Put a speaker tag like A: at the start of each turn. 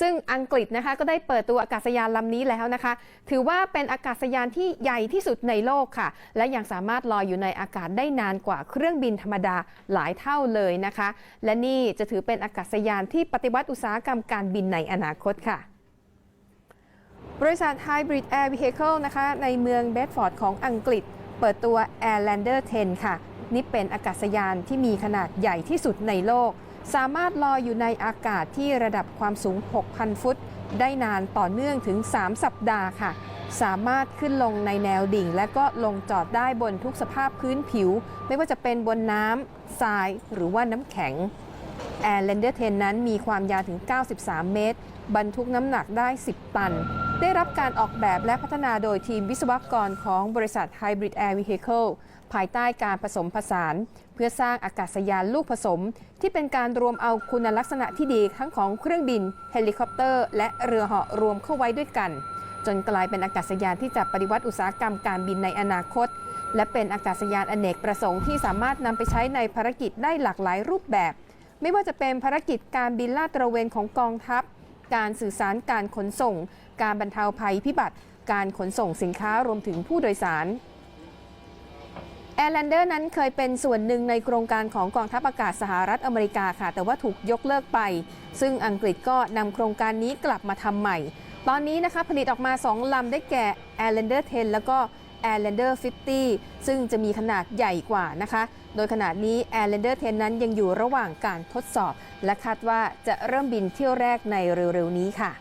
A: ซึ่งอังกฤษนะคะก็ได้เปิดตัวอากาศยานลำนี้แล้วนะคะ ถือว่าเป็นอากาศยานที่ใหญ่ที่สุดในโลกค่ะ และยังสามารถลอยอยู่ในอากาศได้นานกว่าเครื่องบินธรรมดาหลายเท่าเลยนะคะ และนี่จะถือเป็นอากาศยานที่ปฏิวัติอุตสาหกรรมการบินในอนาคตค่ะบริษัท Hybrid Air Vehicle นะคะในเมืองเบดฟอร์ดของอังกฤษ เปิดตัว Airlander 10 ค่ะ นี่เป็นอากาศยานที่มีขนาดใหญ่ที่สุดในโลก สามารถลอยอยู่ในอากาศที่ระดับความสูง 6,000 ฟุต ได้นานต่อเนื่องถึง 3 สัปดาห์ค่ะ สามารถขึ้นลงในแนวดิ่ง และก็ลงจอดได้บนทุกสภาพพื้นผิว ไม่ว่าจะเป็นบนน้ำทรายหรือว่าน้ำแข็ง Airlander 10นั้นมีความยาวถึง 93 เมตร บรรทุกน้ำหนักได้ 10 ตัน ได้รับการออกแบบและพัฒนาโดยทีมวิศวกรของบริษัท Hybrid Air Vehicle ภายใต้การผสมผสาน เพื่อสร้างอากาศยานลูกผสม ที่เป็นการรวมเอาคุณลักษณะที่ดีทั้งของเครื่องบิน เฮลิคอปเตอร์ และเรือเหาะรวมเข้าไว้ด้วยกัน จนกลายเป็นอากาศยานที่จะปฏิวัติอุตสาหกรรมการบินในอนาคต และเป็นอากาศยานอเนกประสงค์ที่สามารถนำไปใช้ในภารกิจได้หลากหลายรูปแบบ ไม่ว่าจะเป็นภารกิจการบินลาดตระเวนของกองทัพ การสื่อสารการขนส่ง การบรรเทาภัยพิบัติ การขนส่งสินค้ารวมถึงผู้โดยสาร Airlander นั้นเคยเป็นส่วนหนึ่งในโครงการของกองทัพอากาศสหรัฐอเมริกาค่ะ แต่ว่าถูกยกเลิกไป ซึ่งอังกฤษก็นำโครงการนี้กลับมาทำใหม่ ตอนนี้นะคะผลิตออกมา 2 ลำได้แก่ Airlander 10 แล้วก็ Airlander 50 ซึ่งจะมีขนาดใหญ่กว่านะคะ โดยขนาดนี้ Airlander 10 นั้นยังอยู่ระหว่างการทดสอบ และคาดว่าจะเริ่มบินเที่ยวแรกในเร็วๆนี้ค่ะ